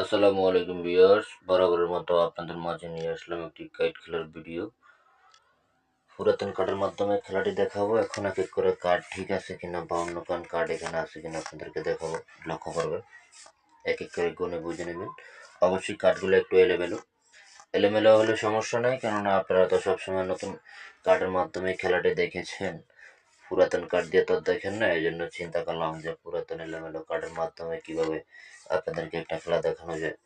আসসালামু আলাইকুম ভিউয়ার্স। বরাবরের মতো আপনাদের মাঝে নিয়ে আসলাম একটি কাইট খেলার ভিডিও। পুরাতন কার্ডের মাধ্যমে খেলাটি দেখাবো। এখন এক এক করে কার্ড ঠিক আছে কিনা বা অন্য কান কার্ড এখানে আছে কিনা আপনাদেরকে দেখাবো। লক্ষ্য করবেন। এক এক করে গুনে বুঝে নেবেন। অবশ্যই কার্ডগুলো একটু এলেমেলো। এলেমেলো হলে সমস্যা নেই, কেননা আপনারা তো সবসময় নতুন কার্ডের মাধ্যমে খেলাটি দেখেছেন। পুরাতন কার্ড দিয়ে তো দেখেন না, এই জন্য চিন্তা করলাম যে পুরাতন এলোমেলো কার্ডের মাধ্যমে কীভাবে আপনাদেরকে একটা খেলা দেখানো যায়,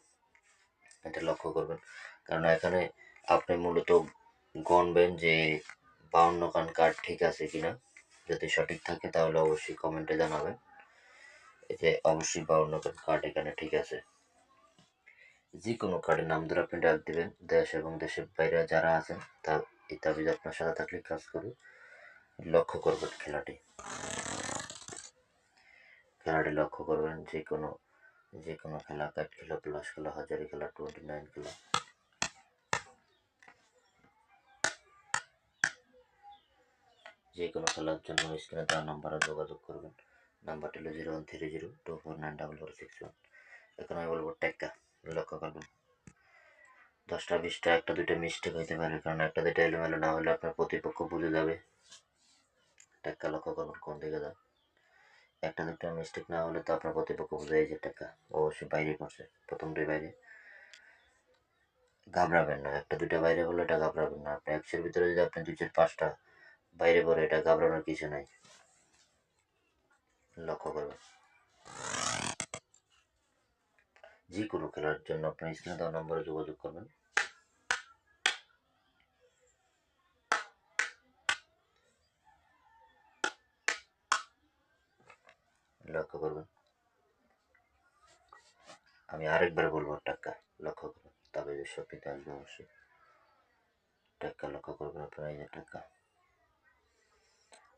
এটা লক্ষ্য করবেন। কারণ এখানে আপনি মূলত গণবেন যে বাউন্ন কান কার্ড ঠিক আছে কিনা, যদি সঠিক থাকে তাহলে অবশ্যই কমেন্টে জানাবেন এই যে অবশ্যই বাউন্ন কান কার্ড এখানে ঠিক আছে। যে কোনো কার্ডের নাম ধরে আপনি ডাক দেবেন, দেশ এবং দেশের বাইরে যারা আছেন তা তাবিজ আপনার সাথে থাকলে কাজ করবে। লক্ষ্য করবেন খেলাটি। খেলাটি লক্ষ্য করবেন যে কোনো যে কোনো খেলা কাট খেলা প্লাস খেলা, হাজারি খেলা টোয়েন্টি নাইন খেলা। যে কোনো খেলার জন্য স্ক্রিনে তার নাম্বারে যোগাযোগ করবেন। নাম্বারটি হলো zero one three zero two four nine double four six one এখন আমি বলব টেক্কা লক্ষ্য করবেন। দশটা, বিশটা, একটা, দুইটা মিস্টেক হইতে পারে, কারণ একটা, দুইটা এলোমেলো না হলে আপনার প্রতিপক্ষ বুঝে যাবে। টেক্কা লক্ষ্য করবেন কোন দিকে যায় একটা দুটো মিস্টেক না হলে তো আপনার প্রতিপক্ষ বুঝে যে টাকা অবশ্যই বাইরে করছে প্রথমটাই বাইরে। ঘাবড়াবেন না, একটা দুটো বাইরে হলে এটা ঘাবড়াবেন না। আপনি একশোর ভিতরে যদি আপনি দুই চার পাঁচটা বাইরে পড়ে, এটা ঘাবড়ানোর কিছু নাই। লক্ষ্য করবেন। যে কোনো খেলার জন্য আপনি স্ক্রিনে দেওয়া নম্বরে যোগাযোগ করবেন। লক্ষ্য করবেন আমি আরেকবার বলব টাকা লক্ষ্য করবেন তবে সত্যিতে আসবে অবশ্যই। টাকা লক্ষ্য করবেন আপনারা, এই যে টাকা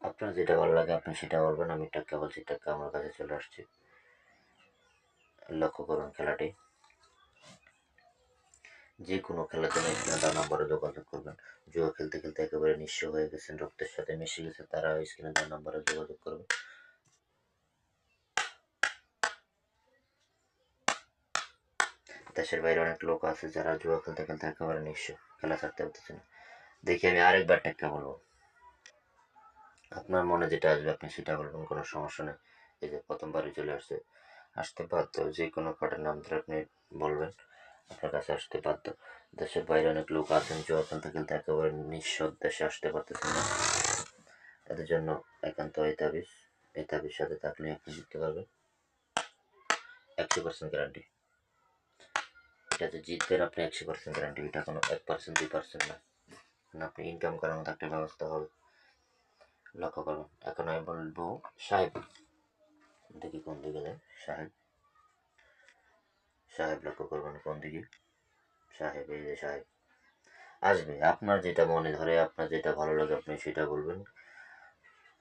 আপনার যেটা ভালো লাগে আপনি সেটা বলবেন। আমি টাকা বলছি টাকা আমার কাছে চলে আসছে। লক্ষ্য করুন খেলাটি। যে কোনো জন্য স্ক্রিনে দেওয়া নম্বরে যোগাযোগ করবেন। জুয়া খেলতে খেলতে একেবারে নিঃস্ব হয়ে গেছেন, রক্তের সাথে মিশে গেছে তারা স্ক্রিনে দেওয়া নম্বরে যোগাযোগ করবেন। দেশের বাইরে অনেক লোক আছে যারা জুয়া খেলতে খেলতে একেবারে নিঃস্ব, খেলা ছাড়তে পারতেছে না। দেখি আমি আরেকবার টেক্কা বলব আপনার মনে যেটা আসবে, আপনি সেটা বলবেন, কোনো সমস্যা নেই। এই যে প্রথমবারই চলে আসছে, আসতে বাধ্য, যে কোনো কার্ডের নাম ধরে আপনি বলবেন, আপনার কাছে আসতে বাধ্য। দেশের বাইরে অনেক লোক আছেন, জুয়া খেলতে খেলতে একেবারে নিঃস্ব দেশে আসতে পারতেছেন না। তাদের জন্য একান্ত এই তাবিজ সাথে থাকলে আপনি জিততে পারবেন। একশো পার্সেন্ট গ্যারান্টি এটা যে জিতবেন, আপনি একশো পার্সেন্ট গ্যারান্টি এটা কোনো এক পার্সেন্ট দুই পার্সেন্ট না। না আপনি ইনকাম করার মতো একটা ব্যবস্থা হবে লক্ষ্য করবেন এখন আমি বলব সাহেব। দেখি কোন দিকে যায়। সাহেব। সাহেব লক্ষ্য করবেন কোন দিকে? সাহেব, এই যে সাহেব। আসবে, আপনার যেটা মনে ধরে, আপনার যেটা ভালো লাগে, আপনি সেটা বলবেন।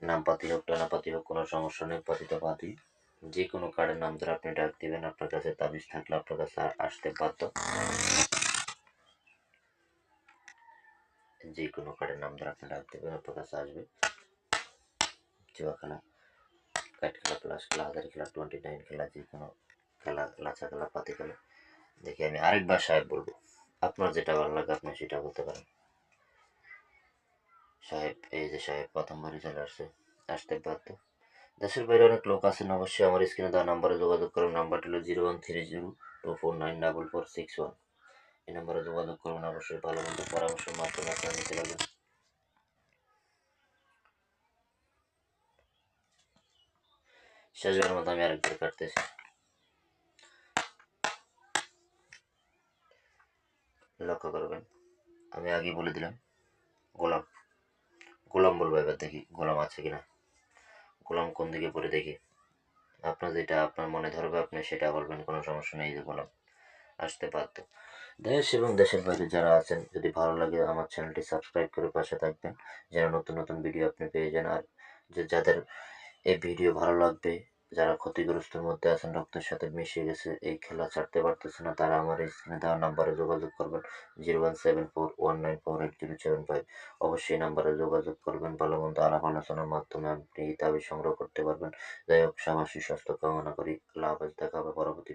নাম পাতি হোক টানা পাতি হোক, কোনো সমস্যা নেই, পাতি তো পাতি। যে কোনো কার্ডের নাম ধরে আপনি ডাক দিবেন, আপনার কাছে তাবিজ থাকলে আপনার কাছে আসতে বাধ্য। যে কোনো কার্ডের নাম ধরে আপনি ডাক দেবেন, আপনার কাছে আসবে। জুয়া খেলা কাট খেলা প্লাস খেলা হাজার খেলা টোয়েন্টি নাইন খেলা যে কোনো খেলা, লাচা খেলা, পাতি খেলা। দেখি আমি আরেকবার সাহেব বলব। আপনার যেটা ভালো লাগে আপনি সেটা বলতে পারেন। সাহেব, এই যে সাহেব, প্রথমবারই চলে আসছে। আসতে বাধ্য। দেশের বাইরে অনেক লোক আছেন, অবশ্যই আমার স্ক্রিনে দেওয়া নাম্বারে যোগাযোগ করুন, নাম্বারটি হলো zero one three zero two four nine double four six one. এই নাম্বারে যোগাযোগ করুন, অবশ্যই ভালো মন্দ পরামর্শের মাধ্যমে আপনারা নিতে পারবেন শেষবার মতো আমি আরেকবার কাটতেছি। লক্ষ্য করবেন, আমি আগেই বলে দিলাম, গোলাম। গোলাম বলব এবার দেখি গোলাম আছে কিনা। গোলাম কোন দিকে পড়ে দেখি। আপনার যেটা আপনার মনে ধরবে আপনি সেটা বলবেন, কোনো সমস্যা নেই যে গোলাম আসতে পারতো দেশ এবং দেশের বাইরে যারা আছেন, যদি ভালো লাগে আমার চ্যানেলটি সাবস্ক্রাইব করে পাশে থাকবেন। যেন নতুন নতুন ভিডিও আপনি পেয়ে যান। আর যে যাদের এই ভিডিও ভালো লাগবে যারা ক্ষতিগ্রস্তের মধ্যে আছেন, রক্তের সাথে মিশে গেছে, এই খেলা ছাড়তে পারতেছে না, তারা আমার এই স্ক্রিনে দেওয়া নাম্বারে যোগাযোগ করবেন। Zero one seven four one nine four eight zero seven five. অবশ্যই নাম্বারে যোগাযোগ করবেন। ভালো মন্দ আলাপ আলোচনার মাধ্যমে আপনি দাবি সংগ্রহ করতে পারবেন। যাই হোক সবার সুস্বাস্থ্য কামনা করি। আল্লাহ হাফেজ, দেখা হবে পরবর্তী